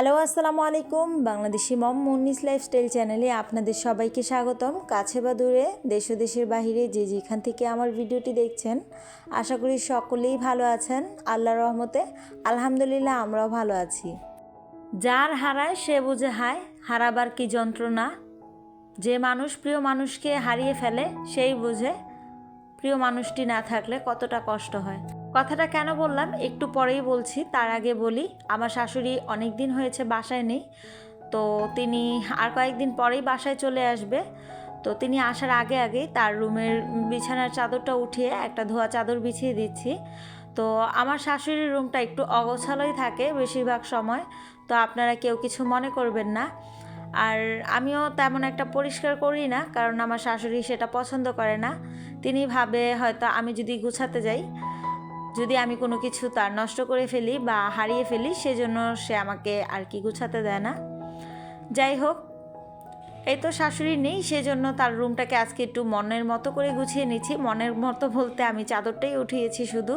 Hello, আসসালামু আলাইকুম। বাংলাদেশি মম মুন্নিস lifestyle চ্যানেলে আপনাদের সবাইকে স্বাগতম। কাছে বা দূরে, দেশ দেশের বাহিরে যে যেখান থেকে আমার ভিডিওটি দেখছেন, আশা করি সকলেই ভালো আছেন। আল্লাহ রহমতে, আলহামদুলিল্লাহ আমরাও ভালো আছি। যার হারায় সে বুঝে হায়, হারাবার কি যন্ত্রণা? যে মানুষ প্রিয় মানুষকে হারিয়ে ফেলে, সেই বুঝে প্রিয় মানুষটি না থাকলে কতটা কষ্ট হয়? কথাটা কেন বললাম? একটু পরেই বলছি। তার আগে বলি, আমার শাশুড়ি অনেক দিন হয়েছে বাসায় নেই। তো তিনি আর কয়েকদিন পরেই বাসায় চলে আসবে। তো তিনি আসার আগে আগেই তার রুমের বিছানার চাদরটা উঠিয়ে একটা ধোয়া চাদর বিছিয়ে দিচ্ছি। তো আমার শাশুড়ির রুমটা একটু অগোছালোই থাকে বেশিরভাগ সময়। তো আপনারা কেউ কিছু মনে করবেন না। আর আমিও তেমন একটা পরিষ্কার করি না, কারণ আমার শাশুড়ি সেটা পছন্দ করে না। তিনি ভাবে হয়তো আমি যদি গুছাতে যাই যদি আমি কোনো কিছু তার নষ্ট করে ফেলি বা হারিয়ে ফেলি, সেজন্য সে আমাকে আর কি গুছাতে দেয় না। যাই হোক, এই তো শাশুড়ি নেই, সেজন্য তার রুমটাকে আজকে একটু মনের মতো করে গুছিয়ে নিচ্ছি। মনের মতো বলতে আমি চাদরটাই উঠিয়েছি শুধু,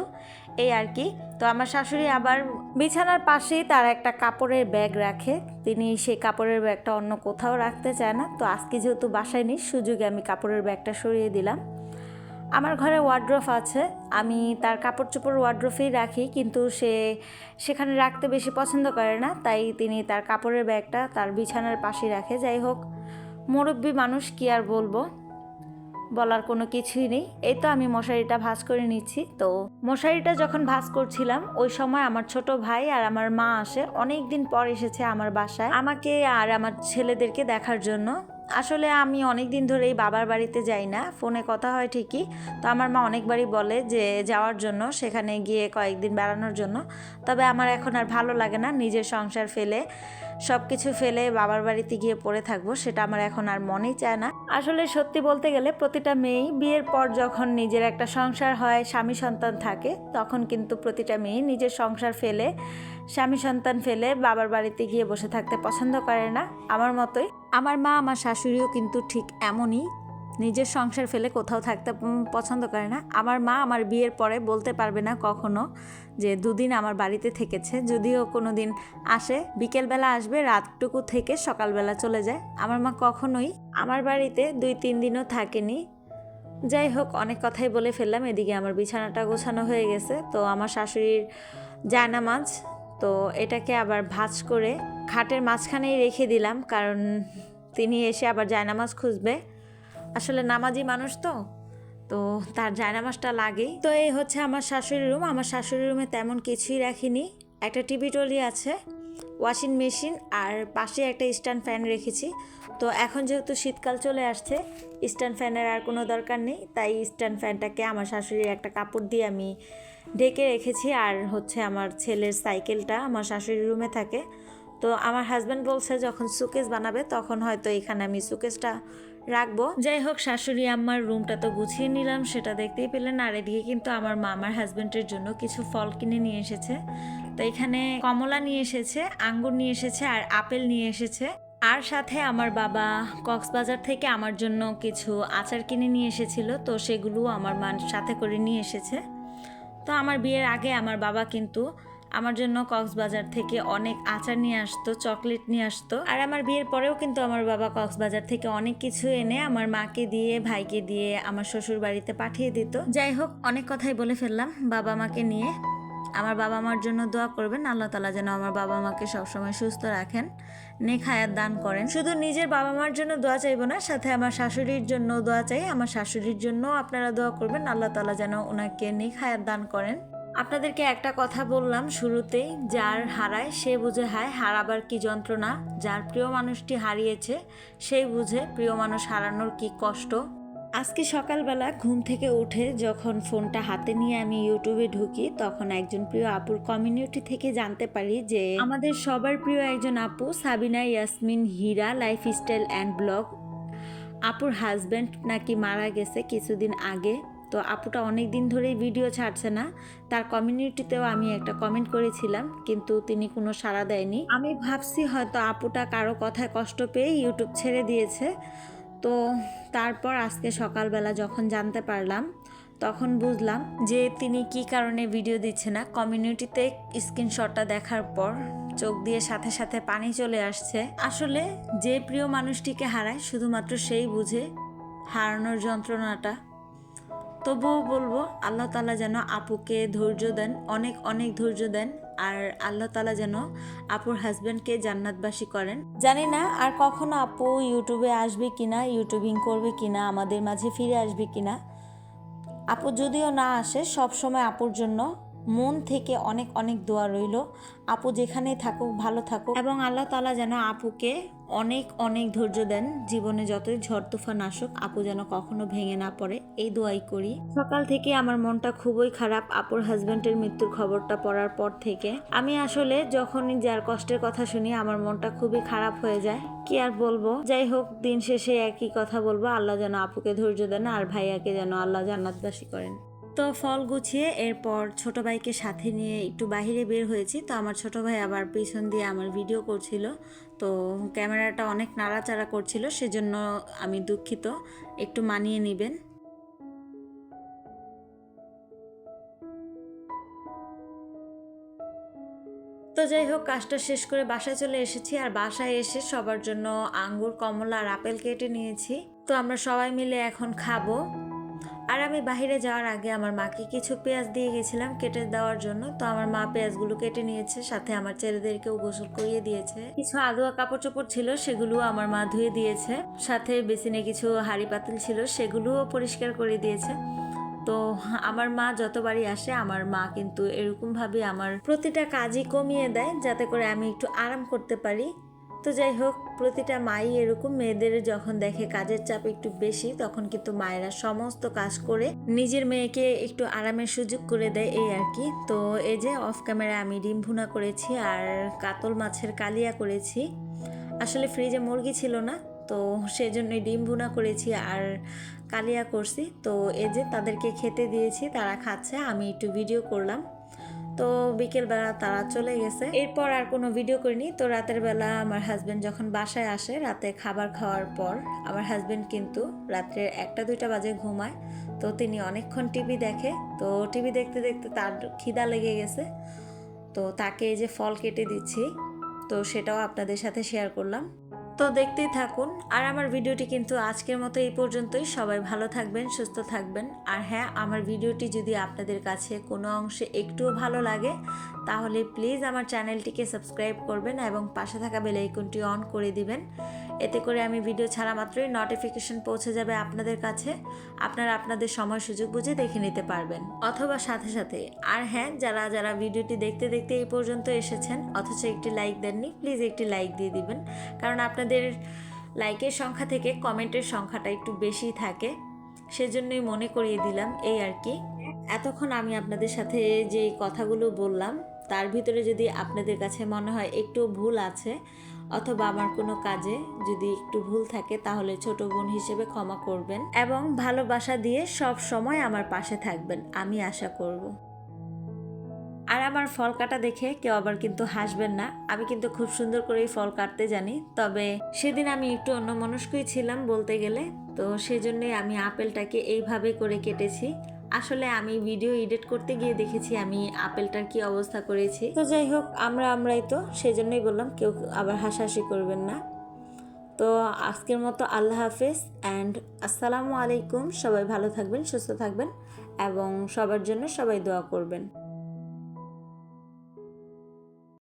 এই আর কি। তো আমার শাশুড়ি আবার বিছানার পাশেই তার একটা কাপড়ের ব্যাগ রাখে। তিনি সেই কাপড়ের ব্যাগটা অন্য কোথাও রাখতে চায় না। তো আজকে যেহেতু বাসায় নেই, সুযোগে আমি কাপড়ের ব্যাগটা সরিয়ে দিলাম। আমার ঘরে ওয়ার্ড্রফ আছে। আমি তার কাপড় চোপড় ওয়ার্ড্রোফেই রাখি, কিন্তু সে সেখানে রাখতে বেশি পছন্দ করে না, তাই তিনি তার কাপড়ের ব্যাগটা তার বিছানার পাশে রাখে। যাই হোক, মুরব্বী মানুষ কি আর বলব? বলার কোনো কিছুই নেই। এই তো আমি মশারিটা ভাঁজ করে নিচ্ছি। তো মশারিটা যখন ভাঁজ করছিলাম, ওই সময় আমার ছোট ভাই আর আমার মা আসে। অনেক দিন পর এসেছে আমার বাসায়। আমাকে আর আমার ছেলেদেরকে দেখার জন্য। আসলে আমি অনেক দিন ধরেই বাবার বাড়িতে যাই না। ফোনে কথা হয় ঠিকই। তো আমার মা অনেকবারই বলে যে, যাওয়ার জন্য, সেখানে গিয়ে কয়েকদিন বেড়ানোর জন্য। তবে আমার এখন আর ভালো লাগে না নিজের সংসার ফেলে সব কিছু ফেলে বাবার বাড়িতে গিয়ে পড়ে থাকব, সেটা আমার এখন আর মনেই চায় না। আসলে সত্যি বলতে গেলে প্রতিটা মেয়েই বিয়ের পর যখন নিজের একটা সংসার হয় স্বামী সন্তান থাকে, তখন কিন্তু প্রতিটা মেয়েই নিজের সংসার ফেলে স্বামী সন্তান ফেলে বাবার বাড়িতে গিয়ে বসে থাকতে পছন্দ করে না, আমার মতোই। আমার মা, আমার শাশুড়িও কিন্তু ঠিক এমনই। নিজের সংসার ফেলে কোথাও থাকতে পছন্দ করে না। আমার মা আমার বিয়ের পরে বলতে পারবে না কখনো যে দুদিন আমার বাড়িতে থেকেছে। যদিও কোনো দিন আসে, বিকেলবেলা আসবে, রাতটুকু থেকে সকালবেলা চলে যায়। আমার মা কখনোই আমার বাড়িতে দুই, তিন দিনও থাকেনি। যাই হোক, অনেক কথাই বলে ফেললাম। এদিকে আমার বিছানাটা গোছানো হয়ে গেছে। তো আমার শাশুড়ির জায়নামাজ তো এটাকে আবার ভাঁজ করে খাটের মাঝখানেই রেখে দিলাম, কারণ তিনি এসে আবার জায়নামাজ খুঁজবে। আসলে নামাজি মানুষ তো তো তার জায়নামাজটা লাগেই। তো এই হচ্ছে আমার শাশুড়ির রুম, আমার শাশুড়ির রুমে তেমন কিছুই রাখিনি। একটা টিভি টলি আছে, ওয়াশিং মেশিন, আর পাশে একটা স্ট্যান্ড ফ্যান রেখেছি। তো এখন যেহেতু শীতকাল চলে আসছে, স্ট্যান্ড ফ্যানের আর কোনো দরকার নেই, তাই স্ট্যান্ড ফ্যানটাকে আমার শাশুড়ির একটা কাপড় দিয়ে আমি ঢেকে রেখেছি আর হচ্ছে আমার ছেলের সাইকেলটা আমার শাশুড়ির রুমে থাকে। তো আমার হাজব্যান্ড বলছে যখন সুকেস বানাবে তখন হয়তো এখানে আমি সুকেসটা রাখব। যাই হোক, শাশুড়ি আমার রুমটা তো গুছিয়ে নিলাম, সেটা দেখতেই পেলেন। আর এদিকে কিন্তু আমার মামার হাজব্যান্ডের জন্য কিছু ফল কিনে নিয়ে এসেছে। তো এখানে কমলা নিয়ে এসেছে, আঙ্গুর নিয়ে এসেছে আর আপেল নিয়ে এসেছে। আর সাথে আমার বাবা কক্সবাজার থেকে আমার জন্য কিছু আচার কিনে নিয়ে এসেছিল, তো সেগুলো আমার মা সাথে করে নিয়ে এসেছে। তো আমার বিয়ের আগে আমার বাবা কিন্তু আমার জন্য কক্সবাজার থেকে অনেক আচার নিয়ে আসতো, চকলেট নিয়ে আসতো। আর আমার বিয়ের পরেও কিন্তু আমার বাবা কক্সবাজার থেকে অনেক কিছু এনে আমার মাকে দিয়ে, ভাইকে দিয়ে আমার শ্বশুর বাড়িতে পাঠিয়ে দিত। যাই হোক, অনেক কথাই বলে ফেললাম বাবা মাকে নিয়ে। আমার বাবা মার জন্য দোয়া করবেন, আল্লাহ তালা যেন আমার বাবা মাকে সবসময় সুস্থ রাখেন, নেক হায়াত দান করেন। শুধু নিজের বাবা মার জন্য দোয়া চাইব না, সাথে আমার শাশুড়ির জন্য দোয়া চাই। আমার শাশুড়ির জন্য আপনারা দোয়া করবেন, আল্লাহ তালা যেন ওনাকে নেক হায়াত দান করেন। আপনাদেরকে একটা কথা বললাম শুরুতেই, যার হারায় সে বুঝে, হায়, হারাবার কি যন্ত্রণা? যার প্রিয় মানুষটি হারিয়েছে, সেই বুঝে প্রিয় মানুষ হারানোর কি কষ্ট? আজকে সকালবেলা ঘুম থেকে উঠে যখন ফোনটা হাতে নিয়ে আমি ইউটিউবে ঢুকি, তখন একজন প্রিয় আপুর কমিউনিটি থেকে জানতে পারি যে আমাদের সবার প্রিয় একজন আপু Sabina Yasmin Hira lifestyle and blog আপুর হাজব্যান্ড নাকি মারা গেছে কিছুদিন আগে। তো আপুটা অনেক দিন ধরেই ভিডিও ছাড়ছে না। তার কমিউনিটিতেও আমি একটা কমেন্ট করেছিলাম, কিন্তু তিনি কোনো সাড়া দেয়নি। আমি ভাবছি হয়তো আপুটা কারও কথায় কষ্ট পেয়ে ইউটিউব ছেড়ে দিয়েছে। তো তারপর আজকে সকালবেলা যখন জানতে পারলাম, তখন বুঝলাম যে তিনি কি কারণে ভিডিও দিচ্ছে না। কমিউনিটিতে স্ক্রিনশটটা দেখার পর চোখ দিয়ে সাথে সাথে পানি চলে আসছে। আসলে যে প্রিয় মানুষটিকে হারায়, শুধুমাত্র সেই বুঝে হারানোর যন্ত্রণাটা। তবুও বলব, আল্লাহ তালা যেন আপুকে ধৈর্য দেন, অনেক অনেক ধৈর্য দেন। আর আল্লাহ তালা যেন আপুর হাজব্যান্ডকে জান্নাতবাসী করেন। জানি না আর কখনো আপু ইউটিউবে আসবে কিনা, ইউটিউবিং করবে কিনা, আমাদের মাঝে ফিরে আসবে কিনা। আপু যদিও না আসে, সব সময় আপুর জন্য মন থেকে অনেক অনেক দোয়া রইল। আপু যেখানেই থাকুক, ভালো থাকুক। এবং আল্লাহ তালা যেন আপুকে অনেক অনেক ধৈর্য দেন। জীবনে যতই ঝড়, তুফান আসুক, আপু যেন কখনো ভেঙে না পড়ে। এই দোয়াই করি। সকাল থেকে আমার মনটা খুবই খারাপ। আপুর হাজব্যান্ডের মৃত্যুর খবরটা পড়ার পর থেকে আমি আসলে যখনই যার কষ্টের কথা শুনি, আমার মনটা খুবই খারাপ হয়ে যায়। কি আর বলব? যাই হোক, দিন শেষে একই কথা বলব। আল্লাহ যেন আপুকে ধৈর্য দেন আর ভাইয়াকে যেন আল্লাহ জান্নাতবাসী করেন। তো ফল গুছিয়ে এরপর ছোট ভাইকে সাথে নিয়ে একটু বাইরে বের হয়েছি। তো আমার ছোট ভাই আবার পিছন দিয়ে আমার ভিডিও করছিল। তো ক্যামেরাটা অনেক নাড়াচাড়া করছিল, সেজন্য আমি দুঃখিত। একটু মানিয়ে নেবেন। তো যাই হোক, কাজটা শেষ করে বাসায় চলে এসেছি। আর বাসায় এসে সবার জন্য আঙ্গুর, কমলা আর আপেল কেটে নিয়েছি। তো আমরা সবাই মিলে এখন খাব। আর আমি বাইরে যাওয়ার আগে আমার মাকে কিছু পেঁয়াজ দিয়ে গেছিলাম কেটে দেওয়ার জন্য। তো আমার মা পেঁয়াজগুলো কেটে নিয়েছে, সাথে আমার ছেলেদেরকেও গোসল করিয়ে দিয়েছে। কিছু আদোয়া কাপড় চোপড় ছিল, সেগুলো আমার মা ধুয়ে দিয়েছে। সাথে বেসিনে কিছু হাড়ি পাতিল ছিল, সেগুলোও পরিষ্কার করে দিয়েছে। তো আমার মা যতবারই আসে, আমার মা কিন্তু এরকমভাবে আমার প্রতিটা কাজই কমিয়ে দেয়, যাতে করে আমি একটু আরাম করতে পারি। তো যাই হোক, প্রতিটা মাই এরকম মেয়েদের যখন দেখে কাজের চাপ একটু বেশি, তখন কিন্তু মায়েরা সমস্ত কাজ করে নিজের মেয়েকে একটু আরামের সুযোগ করে দেয় এই আর কি। তো এই যে অফ ক্যামেরা আমি ডিম ভুনা করেছি আর কাতল মাছের কালিয়া করেছি। আসলে ফ্রিজে মুরগি ছিল না, তো সেই জন্যই ডিম ভুনা করেছি আর কালিয়া করছি। তো এই যে তাদেরকে খেতে দিয়েছি, তারা খাচ্ছে, আমি একটু ভিডিও করলাম। তো বিকেলবেলা তারা চলে গেছে। এরপর আর কোনো ভিডিও করিনি। তো রাতের বেলা আমার হাজব্যান্ড যখন বাসায় আসে, রাতে খাবার খাওয়ার পর আমার হাজব্যান্ড কিন্তু রাত্রে একটা দুইটা বাজে ঘুমায়। তো তিনি অনেকক্ষণ টিভি দেখে। তো টিভি দেখতে দেখতে তার খিদা লেগে গেছে। তো তাকে এই যে ফল কেটে দিচ্ছি, তো সেটাও আপনাদের সাথে শেয়ার করলাম। তো দেখতেই থাকুন। আর আমার ভিডিওটি কিন্তু আজকের মতো এই পর্যন্তই। সবাই ভালো থাকবেন, সুস্থ থাকবেন। আর হ্যাঁ আমার ভিডিওটি যদি আপনাদের কাছে কোনো অংশে একটুও ভালো লাগে, তাহলে প্লিজ আমার চ্যানেলটিকে সাবস্ক্রাইব করবেন এবং পাশে থাকা বেল আইকনটি অন করে দিবেন। এতে করে আমি ভিডিও ছাড়া মাত্রই নোটিফিকেশন পৌঁছে যাবে আপনাদের কাছে। আপনারা আপনাদের সময় সুযোগ বুঝে দেখে নিতে পারবেন। অথবা সাথে সাথে, আর হ্যাঁ যারা যারা ভিডিওটি দেখতে দেখতে এই পর্যন্ত এসেছেন, অথচ একটি লাইক দেননি প্লিজ একটি লাইক দিয়ে দিবেন। কারণ আপনাদের লাইকের সংখ্যা থেকে কমেন্টের সংখ্যাটা একটু বেশি থাকে। সেজন্যই মনে করিয়ে দিলাম এই আর কি। এতক্ষণ আমি আপনাদের সাথে যে কথাগুলো বললাম, তার ভিতরে যদি আপনাদের কাছে মনে হয় একটু ভুল আছে অথবা আমার কোনো কাজে যদি একটু ভুল থাকে, তাহলে ছোট বোন হিসেবে ক্ষমা করবেন এবং ভালোবাসা দিয়ে সব সময় আমার পাশে থাকবেন, আমি আশা করব। আর আমার ফল কাটা দেখে কেউ আবার কিন্তু হাসবেন না। আমি কিন্তু খুব সুন্দর করেই ফল কাটতে জানি, তবে সেদিন আমি একটু অন্যমনস্কই ছিলাম বলতে গেলে, তো সেজন্যই আমি আপেলটাকে এইভাবে করে কেটেছি। আসলে আমি ভিডিও এডিট করতে গিয়ে দেখেছি আমি আপেলটার কি অবস্থা করেছি। তো যাই হোক, আমরা আমরাই তো সেই জন্যই বললাম, কেউ আবার হাসাহাসি করবেন না। তো আজকের মতো আল্লাহ হাফেজ অ্যান্ড আসসালামু আলাইকুম। সবাই ভালো থাকবেন, সুস্থ থাকবেন, এবং সবার জন্য সবাই দোয়া করবেন।